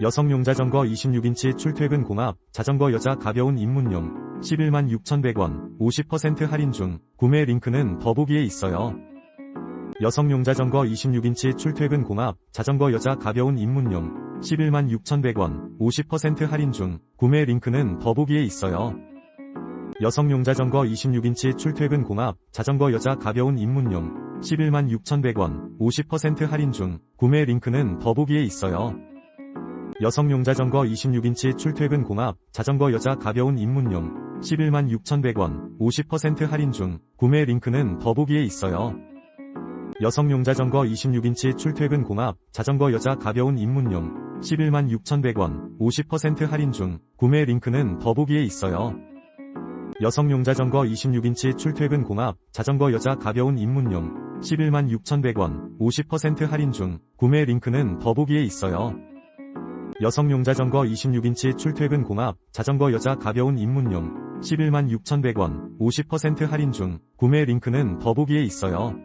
여성용 자전거 26인치 출퇴근 공합, 자전거 여자 가벼운 입문용, 11만 6,100원, 50% 할인 중, 구매 링크는 더보기에 있어요. 여성용 자전거 26인치 출퇴근 공합, 자전거 여자 가벼운 입문용, 11만 6,100원, 50% 할인 중, 구매 링크는 더보기에 있어요. 여성용 자전거 26인치 출퇴근 공합, 자전거 여자 가벼운 입문용, 11만 6,100원, 50% 할인 중, 구매 링크는 더보기에 있어요. 여성용 자전거 26인치 출퇴근 공합, 자전거 여자 가벼운 입문용, 11만 6,100원, 50% 할인 중, 구매 링크는 더보기에 있어요. 여성용 자전거 26인치 출퇴근 공합, 자전거 여자 가벼운 입문용, 11만 6,100원, 50% 할인 중, 구매 링크는 더보기에 있어요. 여성용 자전거 26인치 출퇴근 공합, 자전거 여자 가벼운 입문용, 11만 6,100원, 50% 할인 중, 구매 링크는 더보기에 있어요. 여성용 자전거 26인치 출퇴근 공합, 자전거 여자 가벼운 입문용, 11만 6,100원, 50% 할인 중, 구매 링크는 더보기에 있어요.